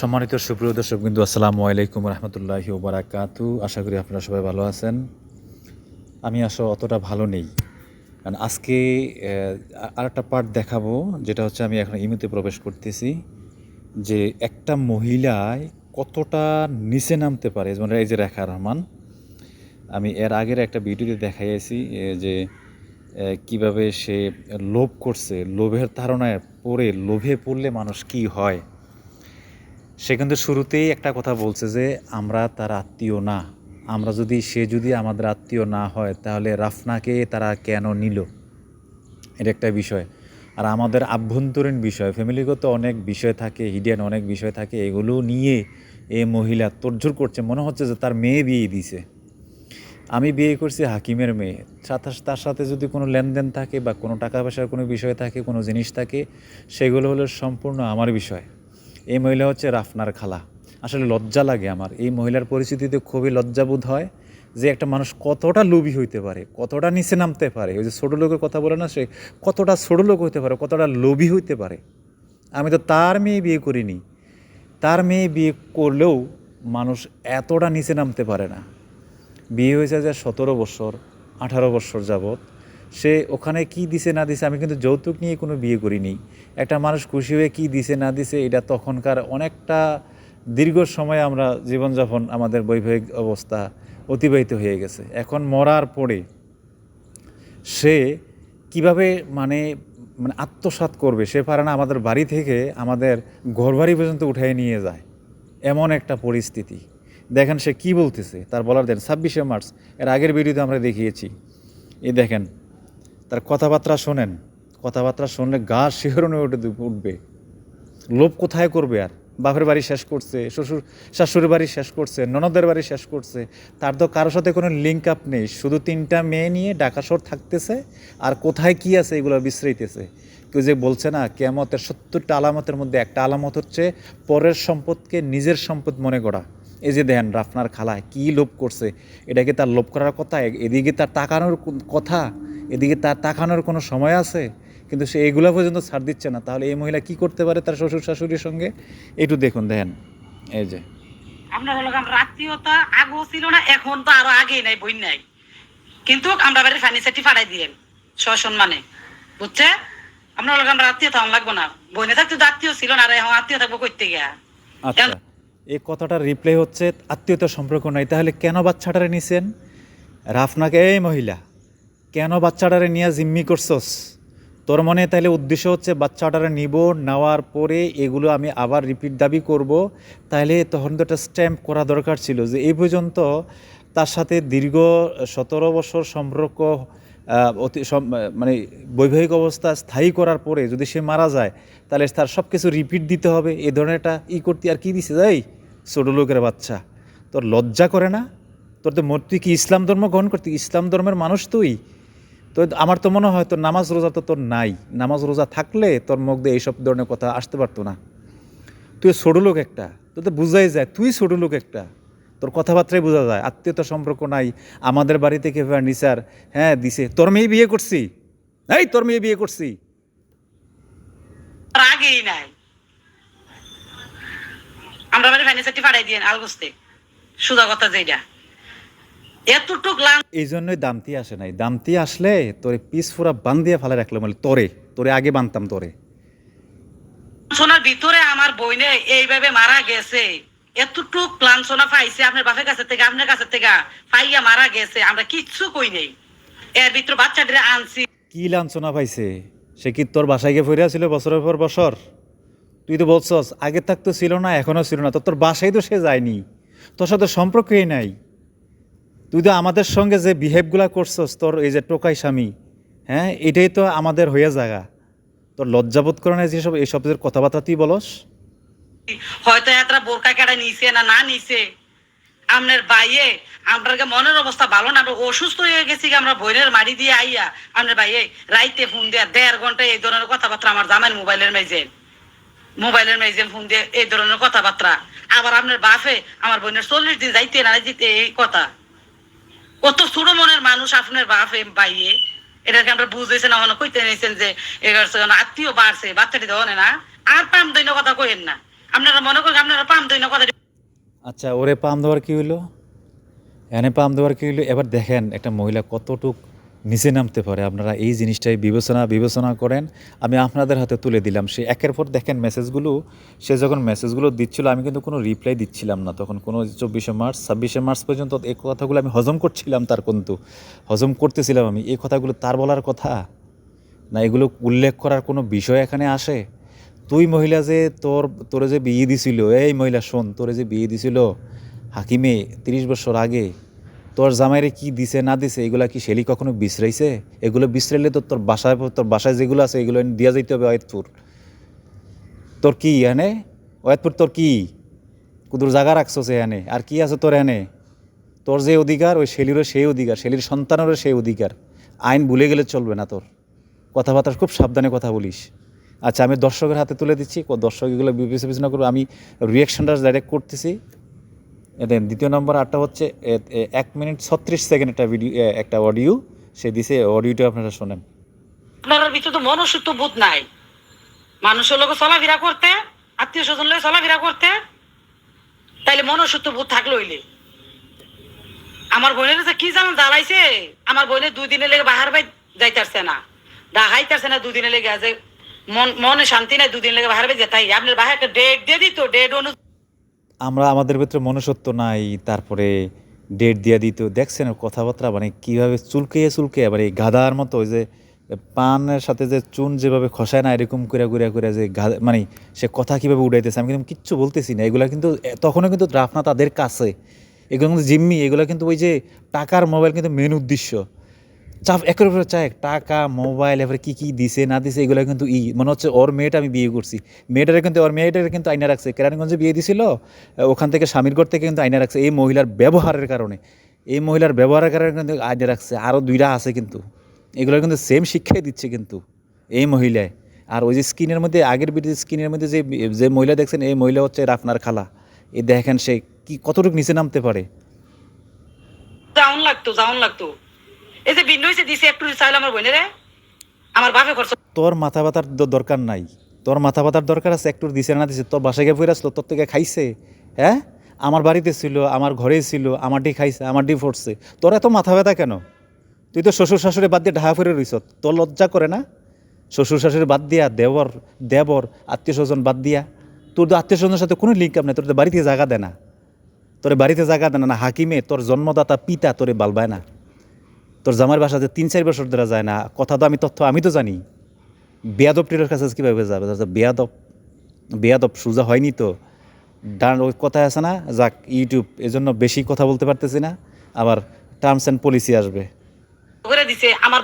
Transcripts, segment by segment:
সম্মানিত সুপ্রিয় দর্শক বিন্দু, আসসালামু আলাইকুম রহমতুল্লাহি ওবরাকাতু আশা করি আপনারা সবাই ভালো আছেন। আমি আসলে অতটা ভালো নেই। কারণ আজকে আর একটা পার্ট দেখাবো, যেটা হচ্ছে আমি এখন ইমুতে প্রবেশ করতেছি, যে একটা মহিলায় কতটা নিচে নামতে পারে। যেমন এই যে রেখা রহমান, আমি এর আগের একটা ভিডিওতে দেখাইছি যে কীভাবে সে লোভ করছে, লোভের ধারণায় পড়ে, লোভে পড়লে মানুষ কি হয়। সে কিন্তু শুরুতেই একটা কথা বলছে যে, আমরা তার আত্মীয় না। আমরা যদি, সে যদি আমাদের আত্মীয় না হয়, তাহলে রাফনাকে তারা কেন নিল? এটা একটা বিষয়। আর আমাদের আভ্যন্তরীণ বিষয়, ফ্যামিলিগত অনেক বিষয় থাকে হিডেন অনেক বিষয় থাকে, এগুলো নিয়ে এই মহিলা তোড়জোড় করছে। মনে হচ্ছে যে তার মেয়ে বিয়ে দিছে। আমি বিয়ে করছি হাকিমের মেয়ে। তার সাথে যদি কোনো লেনদেন থাকে বা কোনো টাকা পয়সার কোনো বিষয় থাকে, কোনো জিনিস থাকে, সেগুলো হলো সম্পূর্ণ আমার বিষয়। এই মহিলা হচ্ছে রাফনার খালা। আসলে লজ্জা লাগে আমার। এই মহিলার পরিস্থিতিতে খুবই লজ্জাবোধ হয় যে একটা মানুষ কতটা লোভী হইতে পারে, কতটা নিচে নামতে পারে। ওই যে ছোটো লোকের কথা বলে না সে, কতটা ছোটো লোক হইতে পারে, কতটা লোভী হইতে পারে। আমি তো তার মেয়ে বিয়ে করিনি। তার মেয়ে বিয়ে করলেও মানুষ এতটা নিচে নামতে পারে না। বিয়ে হয়েছে যে সতেরো বছর, আঠারো বছর যাবৎ। সে ওখানে কি দিছে না দিছে, আমি কিন্তু যৌতুক নিয়ে কোনো বিয়ে করিনি। একটা মানুষ খুশি হয়ে কি দিছে না দিছে, এটা তখনকার অনেকটা দীর্ঘ সময় আমরা জীবনযাপন আমাদের বৈবাহিক অবস্থা অতিবাহিত হয়ে গেছে। এখন মরার পরে সে কীভাবে মানে মানে আত্মসাৎ করবে, সে পারে না আমাদের বাড়ি থেকে আমাদের ঘরবাড়ি পর্যন্ত উঠাই নিয়ে যায়। এমন একটা পরিস্থিতি। দেখেন সে কি বলতেছে, তার বলার দেন, ছাব্বিশে মার্চ, এর আগের ভিডিওতে আমরা দেখিয়েছি। এই দেখেন তার কথাবার্তা শোনেন। কথাবার্তা শুনলে গা শিহরণে উঠে উঠবে। লোভ কোথায় করবে আর? বাপের বাড়ি শেষ করছে, শ্বশুর শাশুড়ির বাড়ি শেষ করছে, ননদের বাড়ি শেষ করছে। তার তো কারোর সাথে কোনো লিঙ্ক আপ নেই। শুধু তিনটা মেয়ে নিয়ে ঢাকা শহর থাকতেছে আর কোথায় কি আছে এগুলো বিশ্রাইতেছে। কেউ যে বলছে না কেমতের সত্তরটা আলামতের মধ্যে একটা আলামত হচ্ছে পরের সম্পদকে নিজের সম্পদ মনে করা। এই যে দেখেন রাফনার খালায় কি লোভ করছে। এটাকে তার লোভ করার কথা? এদিকে তার তাকানোর কথা? এদিকে তার তাকানোর কোনো সময় আছে? কিন্তু সে এগুলো পর্যন্ত ছাড় দিচ্ছে না। তাহলে এই মহিলা কি করতে পারে তার শ্বশুর শাশুড়ির সঙ্গে? একটু দেখুন দেখেন। এই যে। আপনার হলো আগেও ছিল না এখন তো আরও আগেই নাই বই নাই। কিন্তু আমরা বাড়ির ফার্নিচারটি ফাড়াই দিয়েন সসম্মানে বুঝছে? আপনার হলো আমরা লাগবো না। বইনে থাকতে তো আত্মীয় ছিল না আর এখন আত্মীয় থাকব করতে গিয়া। আচ্ছা। এই কথাটার রিপ্লাই হচ্ছে আত্মীয়তার সম্পর্ক নাই। তাহলে কেন বাচ্চাটারে নিছেন? রাফনাকে এই মহিলা। কেন বাচ্চাটারে নিয়ে জিম্মি করছস? তোর মনে তাহলে উদ্দেশ্য হচ্ছে বাচ্চাটারে নিব, নেওয়ার পরে এগুলো আমি আবার রিপিট দাবি করব। তাহলে তখন তো একটা স্ট্যাম্প করা দরকার ছিল যে এই পর্যন্ত তার সাথে দীর্ঘ সতেরো বছর সম্পর্ক অতি মানে বৈবাহিক অবস্থা স্থায়ী করার পরে যদি সে মারা যায় তাহলে তার সব কিছু রিপিট দিতে হবে। এ ধরনের একটা ই করতে, আর কি দিছে এই ছোটো লোকের বাচ্চা। তোর লজ্জা করে না? তোর তো মোট তুই কি ইসলাম ধর্ম গ্রহণ করতি? ইসলাম ধর্মের মানুষ তুই? তো আমার তো মনে হয় তোর নামাজ রোজা তো তোর নাই। নামাজ রোজা থাকলে তোর মুখ দিয়ে এইসব ধরনের কথা আসতে পারতো না। তুই ছোটো লোক একটা, তোর তো বোঝাই যায়, তুই ছোটো লোক একটা। তোর কথাবার্তায় বোঝা যায় আত্মীয়তা সম্পর্ক নাই, আমাদের বাড়ি থেকে ফার্নিচার হ্যাঁ দিছে। তোর মেয়ে বিয়ে করছি। এই, তোর মেয়ে বিয়ে করছি। আগেই নাই। আমরা বাড়ির ফার্নিচারটি ফাড়াই দিয়েন, আলগুস্তে। সুদা কথা যেটা এতটুক লান এই জন্যই দামতি আসে নাই। দামতি আসলে তোরে পিস ফুরা বান দিয়ে ফেলে রাখল মানে তোরে তোরে আগে বানতাম তোরে। সোনার ভিতরে আমার বইনে এইভাবে মারা গেছে। এতটুক লাঞ্ছনা পাইছে আপনার বাপের কাছে থেকে আপনার কাছে থেকে। পাইয়া মারা গেছে আমরা কিচ্ছু কই নেই। এর ভিতরে বাচ্চাটিরে আনছি। কি লাঞ্ছনা পাইছে? সে কি তোর বাসায় গিয়ে ফিরে ছিল বছরের পর বছর? তুই তো বলছস আগে থাকতো ছিল না এখনও ছিল না। তো তোর বাসায় তো সে যায়নি। তোর সাথে সম্পর্কই নাই। তুই তো আমাদের সঙ্গে যে বিহেভগুলা করছস, তোর এই যে টোকাই স্বামী হ্যাঁ এটাই তো আমাদের হয়ে জায়গা তোর লজ্জাবোধ করে না যেসব এইসব কথাবার্তা তুই বলস? হয়তো এতটা বোরকা কেটে নিছে না না নিছে। আপনার বাইয়ে আপনার মনের অবস্থা ভালো না অসুস্থ হয়ে গেছি আমরা বইনের মারি দিয়ে আইয়া। আপনার বাইয়ে রাইতে ফোন দিয়া, দেড় ঘণ্টা এই ধরনের কথাবার্তা আমার জামাই মোবাইলের মেজে মোবাইলের মেজে ফোন দিয়ে, এই ধরনের কথাবার্তা। আবার আপনার বাপে, আমার বোনের চল্লিশ দিন যাইতে না দিতে এই কথা। কত ছোট মনের মানুষ, আপনার বাপে বাইয়ে এটাকে আমরা বুঝতেছে না কইতে নিয়েছেন যে আত্মীয় বাড়ছে, বাচ্চাটি দেওয়া না। আর পাম দৈন্য কথা কইেন না। আপনারা মনে করেন আপনারা পাম দৈন্য কথা আচ্ছা ওরে পাম দেওয়ার কি হইল? এনে পাম দেওয়ার কি হইল? এবার দেখেন একটা মহিলা কতটুক নিচে নামতে পারে। আপনারা এই জিনিসটাই বিবেচনা বিবেচনা করেন। আমি আপনাদের হাতে তুলে দিলাম। সে একের পর দেখেন মেসেজগুলো সে যখন মেসেজগুলো দিচ্ছিল, আমি কিন্তু কোনো রিপ্লাই দিচ্ছিলাম না। তখন কোনো চব্বিশে মার্চ, ছাব্বিশে মার্চ পর্যন্ত এই কথাগুলো আমি হজম করছিলাম তার কিন্তু। হজম করতেছিলাম আমি। এই কথাগুলো তার বলার কথা? না, এগুলো উল্লেখ করার কোনো বিষয় এখানে আসে? তুই মহিলা যে তোর, তোরে যে বিয়ে দিছিল, এই মহিলা শোন, তোরে যে বিয়ে দিছিল হাকিমে তিরিশ বছর আগে তোর জামাইরে কি দিছে, না দিছে, এগুলা কি শেলি কখনো বিশ্রাইছে? এগুলো বিশ্রাইলে তো তোর বাসায় তোর বাসায় যেগুলো আছে, এগুলো দিয়া যাইতে হবে অয়েতপুর। তোর কি এনে অয়েতপুর তোর কি? কুদুর জায়গা রাখছো এনে আর কি আছে তোর এনে তোর যে অধিকার, ওই শেলিরও সেই অধিকার, শেলির সন্তানেরও সেই অধিকার। আইন ভুলে গেলে চলবে না তোর। কথাবার্তা খুব সাবধানে কথা বলিস। আচ্ছা আমি দর্শকের হাতে তুলে দিচ্ছি দর্শক এগুলো বিবেচনা করব। আমি রিয়াকশনটা ডাইরেক্ট করতেছি। দেন, দ্বিতীয় নম্বর আটটা হচ্ছে এক মিনিট ছত্রিশ সেকেন্ড একটা ভিডিও একটা অডিও সে দিছে অডিওটা আপনারা শোনেন। আপনার ভিতরে তো মনসত্ব বোধ নাই। মানুষের লোক চলাফেরা করতে, আত্মীয় স্বজন লোক চলাফেরা করতে, তাইলে মনসত্ব বোধ থাকল হইলে। আমার বোনের কি জানো জ্বালাইছে, আমার বোনের দুই দিনের লেগে বাহার বাই যাইতারছে না। ডাহাইতারছে না দুই দিনের লেগে, যে মন, মনে শান্তি নাই দুদিন লেগে বাহার বাই যেতাই। আপনার বাহার একটা ডেট দিয়ে দিত ডেট অনুযায়ী আমরা আমাদের ভেতরে মনুষ্যত্ব নাই, তারপরে ডেট দিয়ে দিত দেখছেন কথাবার্তা মানে কীভাবে চুলকে চুলকে মানে গাধার মতো, ওই যে পানের সাথে যে চুন যেভাবে খসায় না, এরকম করে করে করে যে গাধা মানে সে কথা কীভাবে উড়াইতেছে, আমি কিন্তু কিচ্ছু বলতেছি না। এগুলো কিন্তু, তখনও কিন্তু রাফনা তাদের কাছে। এগুলো কিন্তু জিম্মি, এগুলো কিন্তু ওই যে টাকার মোবাইল কিন্তু মেন উদ্দেশ্য। চাপ, একের উপরে চায় টাকা মোবাইল এবারে কী কী দিছে, না দিছে, এগুলো কিন্তু ই, মনে হচ্ছে ওর মেয়েটা আমি বিয়ে করছি। মেয়েটারে কিন্তু, ওর মেয়েটারে কিন্তু আইনা রাখছে। কেরানীগঞ্জে বিয়ে দিছিল, ওখান থেকে স্বামীর ঘর থেকে কিন্তু আইনা রাখছে, এই মহিলার ব্যবহারের কারণে। এই মহিলার ব্যবহারের কারণে কিন্তু আইনা রাখছে আরও দুইটা আছে কিন্তু। এগুলো কিন্তু সেম শিক্ষাই দিচ্ছে কিন্তু, এই মহিলায়। আর ওই যে স্কিনের মধ্যে, আগের বিটি স্কিনের মধ্যে যে যে মহিলা দেখছেন, এই মহিলা হচ্ছে রাফনার খালা। এই দেখেন সে কি, কতটুকু নিচে নামতে পারে? জাউন লাগতো জাউন লাগতো। এই যে ভিন্ন হয়েছে দিছে, একটু চাইলে আমার বোনেরে আমার বাপে খরচ তোর মাথা ব্যথার দরকার নাই। তোর মাথা ব্যথার দরকার আছে, একটু দিছে না দিছে, তোর বাসায় গিয়ে ফিরে আসলো তোর থেকে খাইছে হ্যাঁ আমার বাড়িতে ছিল, আমার ঘরেই ছিল আমারটি খাইছে আমারটি ফুটছে তোর এত মাথা ব্যথা কেন? তুই তো শ্বশুর শাশুড়ি বাদ দিয়ে ঢাকা ফিরে রইছ, তোর লজ্জা করে না? শ্বশুর শাশুড়ি বাদ দিয়া দেবর দেবর, আত্মীয় স্বজন বাদ দিয়া, তোর তো আত্মীয় স্বজনের সাথে কোনো লিঙ্ক আপ নেই, তোর তো বাড়িতে জায়গা দেয় না। তোর বাড়িতে জায়গা দেয় না হাকিমে, তোর জন্মদাতা, পিতা তোরে বালবায় না। তোর জামার বাসাতে তিন চার বছর ধরে যায় না। কথা তো আমি তথ্য আমি তো জানি। বেয়াদব টিরের কাছে কীভাবে যাবে? বেয়াদব বেয়াদব সোজা হয়নি তো। ডান ওই কথা আছে না যাক ইউটিউব এজন্য বেশি কথা বলতে পারতেছি না আবার টার্মস অ্যান্ড পলিসি আসবে। করে দিছে আমার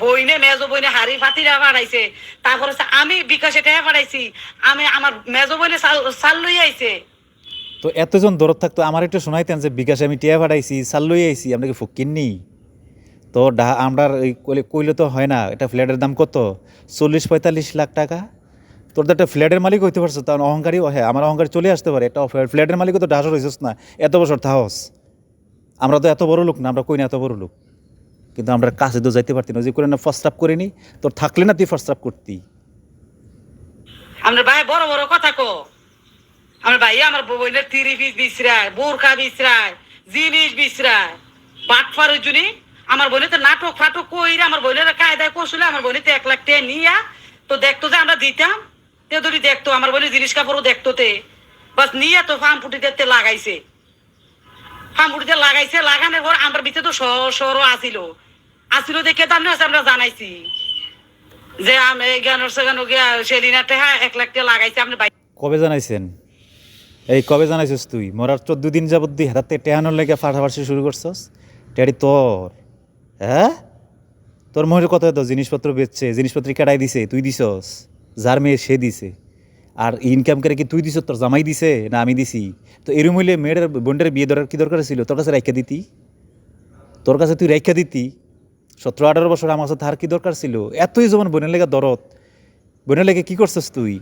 বইনে মেজো বইনে হাড়ি ফাতিরা পাঠাইছে তারপরে হচ্ছে আমি বিকাশে টেহা পাঠাইছি আমি আমার মেজো বইনে চাল- চাল লই আইছে। তো এতজন দরদ থাকতো আমার একটু শোনাইতেন যে বিকাশে আমি টিয়া ফাটাইছি সাল লই আইছি আমরা কি ফকিননি তো আমরা কইলে তো হয় না এটা ফ্ল্যাটের দাম কত? চল্লিশ পঁয়তাল্লিশ লাখ টাকা। তোর তো একটা ফ্ল্যাটের মালিক হইতে পারছ, তার অহংকারী হ্যাঁ আমার অহংকার চলে আসতে পারে, একটা ফ্ল্যাটের মালিকও তো ঢাসর হয়েছিস না, এত বছর থাহস। আমরা তো এত বড় লোক না, আমরা কই না এত বড় লোক? কিন্তু আমরা কাছে তো যাইতে পারতি না যে করে না ফার্স্ট আপ করিনি তোর থাকলে না তুই ফার্স্ট আপ করতি। আমরা ভাই, বড় বড় কথা কো আমার ভাই, আমার বইনের তিরি পিস বিছরায় বোরকা বিছরায় জিনিস বিছরায় বাটফারের জুনি আমার বোনে তো নাটক ফাটক কইরে, আমার বোনের কায়দায় কৌশলে, আমার বোনে তো এক লাখ টাকা নিয়া তো দেখতো যে আমরা দিতাম। তে ধরি দেখতো, আমার বোনে জিনিস কাপড়ও দেখতো তে। বাস নিয়ে তো ফার্ম ফুটিতে লাগাইছে। ফার্ম ফুটিতে লাগাইছে, লাগানোর পর আমার ভিতরে তো সর আসিল। আসিল দেখে তো আমরা আমরা জানাইছি যে আমি জ্ঞানের সেখানে গিয়া সেলিনা টেহা এক লাখ টাকা লাগাইছে, আপনি কবে জানাইছেন? এই কবে জানাইছিস তুই? মরার চোদ্দ দিন যাবত তুই হাতাতে টেহানোর লেগে ফাটাফাটি শুরু করছস? টেহারি তোর। হ্যাঁ? তোর মহিলা কত তো জিনিসপত্র বেচছে, জিনিসপত্র কেটাই দিছে, তুই দিছস? যার মেয়ে সে দিছে। আর ইনকাম করে কি তুই দিছ তোর জামাই দিছে? না, আমি দিছি। তো এরম হইলে মেয়ের বোনটার বিয়ে দরকার কি দরকার ছিল? তোর কাছে রাইখা দিতি? তোর কাছে তুই রাইখা দিতি? সতেরো, আঠারো বছর আমার কাছে তার কি দরকার ছিল? এতই যেমন বোনের লেগে দরদ। বোনের লেগে কি করছিস তুই?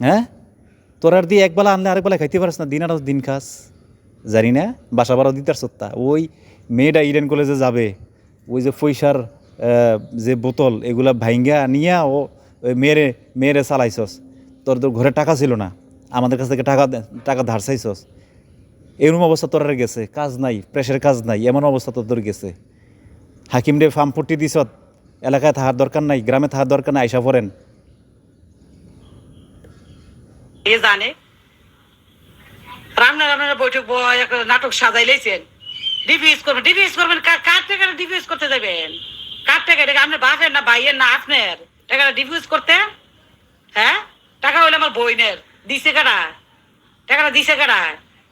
হ্যাঁ? তোর আর দিয়ে একবেলা আনলে আরেকবেলা খাইতে পারিস না, দিন আর দিন খাস। জানি না, বাসা বাড়াও দিতে সত্তা। ওই মেয়েটা ইডেন কলেজে যাবে। ওই যে পয়সার যে বোতল, এগুলা ভাইঙ্গা নিয়া ও, ওই মেয়েরে মেয়েরে চালাইছস। তোর তোর ঘরে টাকা ছিল না। আমাদের কাছ থেকে টাকা টাকা ধার চাইছস। এরকম অবস্থা তোর গেছে। কাজ নাই, প্রেশারের কাজ নাই, এমন অবস্থা তোর গেছে। হাকিম রে ফার্ম পট্টি দিছ এলাকায় থাকার দরকার নাই, গ্রামে থাকার দরকার নাই, আইসা পড়েন। জানে? রান্না রান্নার বৈঠক নাটক সাজাই ডিভিএস করবেন ডিভিএস করবেন। কার টাকাটা ডিভিএস করতে যাবেন? কার টাকা এটা আপনার বাপের না ভাইয়ের না আপনার? টাকাটা ডিভিউজ করতে? হ্যাঁ? টাকা হইলে আমার বইনের। দিছে কারা? টাকাটা দিছে কারা?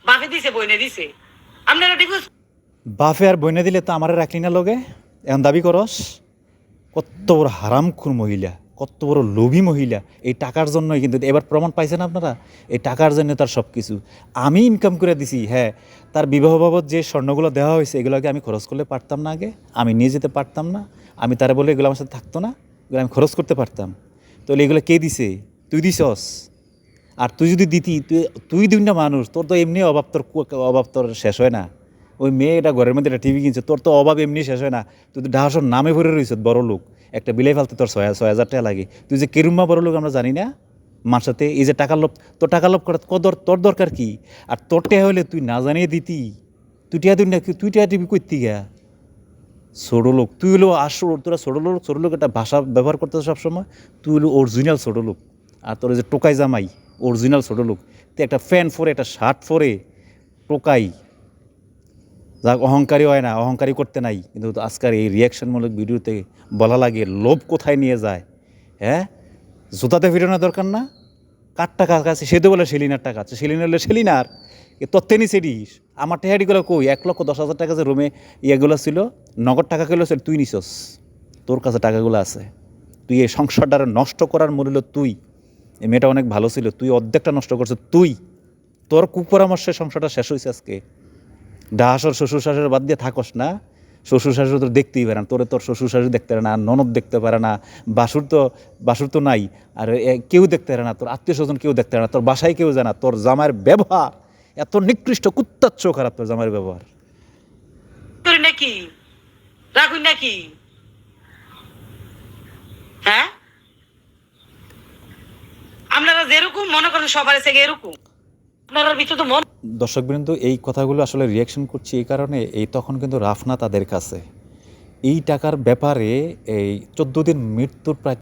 বাপে দিছে, বইনে দিছে। আপনারা ডিভিউজ বাফে আর বইনে দিলে তো আমারে রাখলি না লগে? এখন দাবি করস, কত বড় হারাম হারামখুর মহিলা। কত বড় লোভী মহিলা। এই টাকার জন্যই কিন্তু, এবার প্রমাণ পাইছেন আপনারা? এই টাকার জন্য তার সব কিছু আমি ইনকাম করে দিছি হ্যাঁ তার বিবাহ বাবদ যে স্বর্ণগুলো দেওয়া হয়েছে, এগুলোকে আমি খরচ করলে পারতাম না আগে। আমি নিয়ে যেতে পারতাম না। আমি তারা বলে এগুলো আমার সাথে থাকতো না, এগুলো আমি খরচ করতে পারতাম। তাহলে এগুলো কে দিছে? তুই দিছস। আর তুই যদি দিতি, তুই তুই দুই না মানুষ, তোর তো এমনি অভাব, তোর অভাব তোর শেষ হয় না। ওই মেয়ে এটা ঘরের মধ্যে একটা টিভি কিনছে, তোর তো অভাব এমনি শেষ হয় না। তুই তো ঢাসর নামে ভরে রয়েছ, বড় লোক। একটা বিলাই ফালতে তোর ছয় ছয় হাজার টাকা লাগে। তুই যে কেরুম্মা বড় লোক আমরা জানি না? মার সাথে এই যে টাকা লোভ, তোর টাকা লোভ করা কদর তোর দরকার কি? আর তোর টেয়া হলে তুই না জানিয়ে দিতি। তুই টিয়া দিন না তুই টিয়া টিভি করতি গা ছোটো লোক, তুই হলো আসল, তোরা ছোটো লোক ছোটো লোক একটা ভাষা ব্যবহার করতে সবসময়, তুই হলো অরিজিনাল ছোটো লোক। আর তোর যে টোকাই জামাই অরিজিনাল ছোটো লোক। তুই একটা ফ্যান ফোরে একটা শার্ট ফোরে টোকাই। যাক, অহংকারী হয় না, অহংকারী করতে নাই। কিন্তু আজকের এই রিয়াকশনমূলক ভিডিওতে বলা লাগে, লোভ কোথায় নিয়ে যায়? হ্যাঁ? জুতাতে ফিরানোর দরকার না? কার টাকা কাছে সে তো বলে সেলিনার টাকা আছে। সেলিনার হলে সেলিনার। এ তত্ত্বে নিছে দিস আমার টেহারিগুলো কই? এক লক্ষ দশ হাজার টাকা যে রুমে ইয়েগুলো ছিল, নগদ টাকা ছিল, তুই নিছস। তোর কাছে টাকাগুলো আছে। তুই এই সংসারটা নষ্ট করার মূল্য তুই। এই মেয়েটা অনেক ভালো ছিল। তুই অর্ধেকটা নষ্ট করছিস। তুই। তোর কুপরামর্শে সংসারটা শেষ হয়েছে আজকে। ডাহাসর শ্বশুর শাশুড়ি বাদ দিয়ে থাকস না। শ্বশুর শাশুড়ি তো দেখতেই পারে না। তোরে তোর শ্বশুর শাশুড়ি দেখতে পারে না, ননদ দেখতে পারে না, বাসুর তো বাসুর তো নাই। আর কেউ দেখতে পারে না, তোর আত্মীয় স্বজন কেউ দেখতে পারে না, তোর বাসায় কেউ জানা তোর জামার ব্যবহার, এত নিকৃষ্ট কুত্তাচ্ছ খারাপ তোর জামার ব্যবহার। নাকি? রাখুন নাকি? হ্যাঁ? আপনারা যেরকম মনে করেন সবার থেকে এরকম। আপনারা ভিতরে তো মন দর্শকবৃন্দ, এই কথাগুলো আসলে রিয়াকশন করছি এই কারণে, এই তখন কিন্তু রাফনা তাদের কাছে। এই টাকার ব্যাপারে এই চোদ্দ দিন মৃত্যুর প্রায়